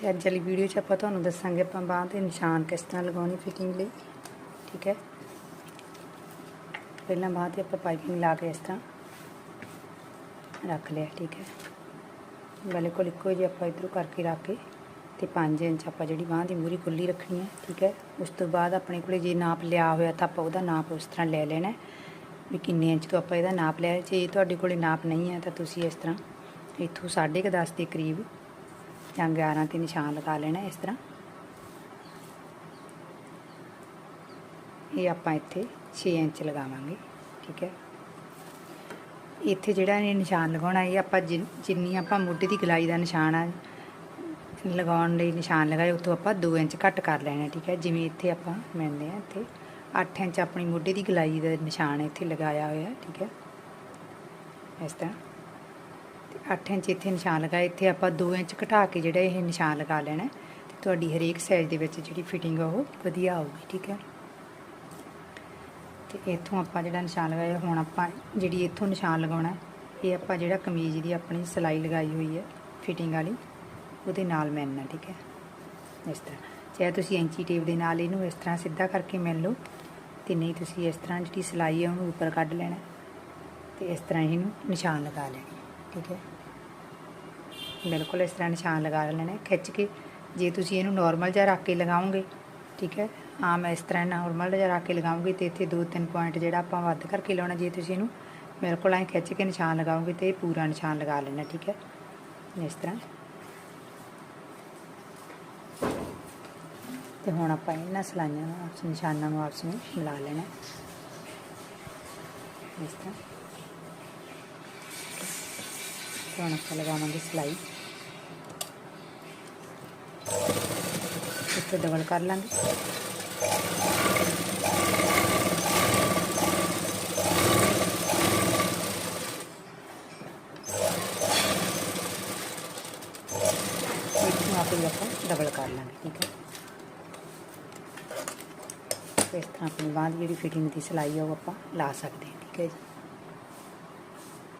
ਤੇ ਅੱਜ ਵਾਲੀ ਵੀਡੀਓ 'ਚ ਆਪਾਂ ਤੁਹਾਨੂੰ ਦੱਸਾਂਗੇ ਆਪਾਂ ਬਾਂਹ ਤੇ ਨਿਸ਼ਾਨ ਕਿਸ ਤਰ੍ਹਾਂ ਲਗਾਉਣੀ ਫਿਟਿੰਗ ਲਈ, ਠੀਕ ਹੈ? ਪਹਿਲਾਂ ਬਾਂਹ ਤੇ ਆਪਾਂ ਪਾਈਪਿੰਗ ਲਾ ਕੇ ਇਸ ਤਰ੍ਹਾਂ ਰੱਖ ਲਿਆ, ਠੀਕ ਹੈ? ਬਿਲਕੁਲ ਇੱਕੋ ਜਿਹੀ ਆਪਾਂ ਇਧਰੋਂ ਕਰਕੇ ਰੱਖ ਕੇ ਤੇ 5 ਇੰਚ ਆਪਾਂ ਜਿਹੜੀ ਬਾਂਹ ਦੀ ਮੂਰੀ ਖੁੱਲੀ ਰੱਖਣੀ ਹੈ, ਠੀਕ ਹੈ? ਉਸ ਤੋਂ ਬਾਅਦ ਆਪਣੇ ਕੋਲੇ ਜੇ ਨਾਪ ਲਿਆ ਹੋਇਆ ਤਾਂ ਆਪਾਂ ਉਹਦਾ ਨਾਪ ਉਸ ਤਰ੍ਹਾਂ ਲੈ ਲੈਣਾ ਵੀ ਕਿੰਨੇ ਇੰਚ ਤੋਂ ਆਪਾਂ ਇਹਦਾ ਨਾਪ ਲਿਆ ਜੇ ਤੁਹਾਡੇ ਕੋਲੇ ਨਾਪ ਨਹੀਂ ਹੈ ਤਾਂ ਤੁਸੀਂ ਇਸ ਤਰ੍ਹਾਂ ਇੱਥੋਂ 10.5 ਦੇ ਕਰੀਬ ਜਾਂ 11 ਤੇ ਨਿਸ਼ਾਨ ਲਗਾ ਲੈਣਾ ਇਸ ਤਰ੍ਹਾਂ। ਇਹ ਆਪਾਂ ਇੱਥੇ 6 ਇੰਚ ਲਗਾਵਾਂਗੇ, ਠੀਕ ਹੈ। ਇੱਥੇ ਜਿਹੜਾ ਇਹ ਨਿਸ਼ਾਨ ਲਗਾਉਣਾ, ਇਹ ਆਪਾਂ ਜਿਨ- ਜਿੰਨੀ ਆਪਾਂ ਮੋਢੇ ਦੀ ਗਲਾਈ ਦਾ ਨਿਸ਼ਾਨ ਆ, ਲਗਾਉਣ ਲਈ ਨਿਸ਼ਾਨ ਲਗਾਏ ਉੱਥੋਂ ਆਪਾਂ 2 ਇੰਚ ਘੱਟ ਕਰ ਲੈਣਾ, ਠੀਕ ਹੈ। ਜਿਵੇਂ ਇੱਥੇ ਆਪਾਂ ਮਿਲਦੇ ਆ ਇੱਥੇ 8 ਇੰਚ ਆਪਣੀ ਮੋਢੇ ਦੀ ਗਲਾਈ ਦਾ ਨਿਸ਼ਾਨ ਇੱਥੇ ਲਗਾਇਆ ਹੋਇਆ, ਠੀਕ ਹੈ। ਇਸ ਤਰ੍ਹਾਂ। 8 ਇੰਚ ਇੱਥੇ ਨਿਸ਼ਾਨ ਲਗਾਇਆ ਇੱਥੇ ਆਪਾਂ 2 ਇੰਚ ਘਟਾ ਕੇ ਜਿਹੜਾ ਇਹ ਨਿਸ਼ਾਨ ਲਗਾ ਲੈਣਾ ਹੈ ਤੇ ਤੁਹਾਡੀ ਹਰੇਕ ਸਾਈਜ਼ ਦੇ ਵਿੱਚ ਜਿਹੜੀ ਫਿਟਿੰਗ ਆ ਉਹ ਵਧੀਆ ਆਊਗੀ, ਠੀਕ ਹੈ? ਤੇ ਇੱਥੋਂ ਆਪਾਂ ਜਿਹੜਾ ਨਿਸ਼ਾਨ ਲਗਾਇਆ, ਹੁਣ ਆਪਾਂ ਜਿਹੜੀ ਇੱਥੋਂ ਨਿਸ਼ਾਨ ਲਗਾਉਣਾ ਇਹ ਆਪਾਂ ਜਿਹੜਾ ਕਮੀਜ਼ ਦੀ ਆਪਣੀ ਸਿਲਾਈ ਲਗਾਈ ਹੋਈ ਹੈ ਫਿਟਿੰਗ ਵਾਲੀ, ਉਹਦੇ ਨਾਲ ਮਿਲਣਾ, ਠੀਕ ਹੈ? ਇਸ ਤਰ੍ਹਾਂ। ਚਾਹੇ ਤੁਸੀਂ ਐਂਚੀ ਟੇਪ ਦੇ ਨਾਲ ਇਹਨੂੰ ਇਸ ਤਰ੍ਹਾਂ ਸਿੱਧਾ ਕਰਕੇ ਮਿਲ ਲਓ, ਤੇ ਨਹੀਂ ਤੁਸੀਂ ਇਸ ਤਰ੍ਹਾਂ ਜਿਹੜੀ ਸਿਲਾਈ ਹੈ ਉਹਨੂੰ ਉੱਪਰ ਕੱਢ ਲੈਣਾ ਤੇ ਇਸ ਤਰ੍ਹਾਂ ਇਹਨੂੰ ਨਿਸ਼ਾਨ ਲਗਾ ਲੈਣਾ ਠੀਕ ਹੈ। ਬਿਲਕੁਲ ਇਸ ਤਰ੍ਹਾਂ ਨਿਸ਼ਾਨ ਲਗਾ ਲੈਣਾ ਖਿੱਚ ਕੇ। ਜੇ ਤੁਸੀਂ ਇਹਨੂੰ ਨਾਰਮਲ ਜਿਹਾ ਰੱਖ ਕੇ ਲਗਾਓਗੇ, ਠੀਕ ਹੈ। ਆਮ ਇਸ ਤਰ੍ਹਾਂ ਨਾਰਮਲ ਜਿਹਾ ਰੱਖ ਕੇ ਲਗਾਓਗੇ ਤੇ ਇੱਥੇ ਦੋ ਤਿੰਨ ਪੁਆਇੰਟ ਜਿਹੜਾ ਆਪਾਂ ਵੱਧ ਕਰਕੇ ਲਾਉਣਾ, ਜੇ ਤੁਸੀਂ ਇਹਨੂੰ ਬਿਲਕੁਲ ਐਂ ਖਿੱਚ ਕੇ ਨਿਸ਼ਾਨ ਲਗਾਓਗੇ ਤੇ ਇਹ ਪੂਰਾ ਨਿਸ਼ਾਨ ਲਗਾ ਲੈਣਾ, ਠੀਕ ਹੈ। ਇਸ ਤਰ੍ਹਾਂ। ਤੇ ਹੁਣ ਆਪਾਂ ਇਹਨਾਂ ਸਲਾਈਆਂ ਨੂੰ ਆਪਸ ਨਿਸ਼ਾਨਾਂ ਨੂੰ ਆਪਸ ਵਿੱਚ ਮਿਲਾ ਲੈਣਾ। ਇਸ ਤਰ੍ਹਾਂ। ਹੁਣ ਆਪਾਂ ਲਗਾਵਾਂਗੇ ਸਲਾਈ ਇੱਥੇ ਡਬਲ ਕਰ ਲਾਂਗੇ ਇੱਥੋਂ ਆਪੇ ਆਪਾਂ ਡਬਲ ਕਰ ਲਾਂਗੇ ਠੀਕ ਹੈ ਇਸ ਤਰ੍ਹਾਂ ਆਪਣੀ ਬਾਂਹ ਦੀ ਜਿਹੜੀ ਫਿਟਿੰਗ ਦੀ ਸਿਲਾਈ ਆ ਉਹ ਆਪਾਂ ਲਾ ਸਕਦੇ ਹਾਂ ਠੀਕ ਹੈ ਜੀ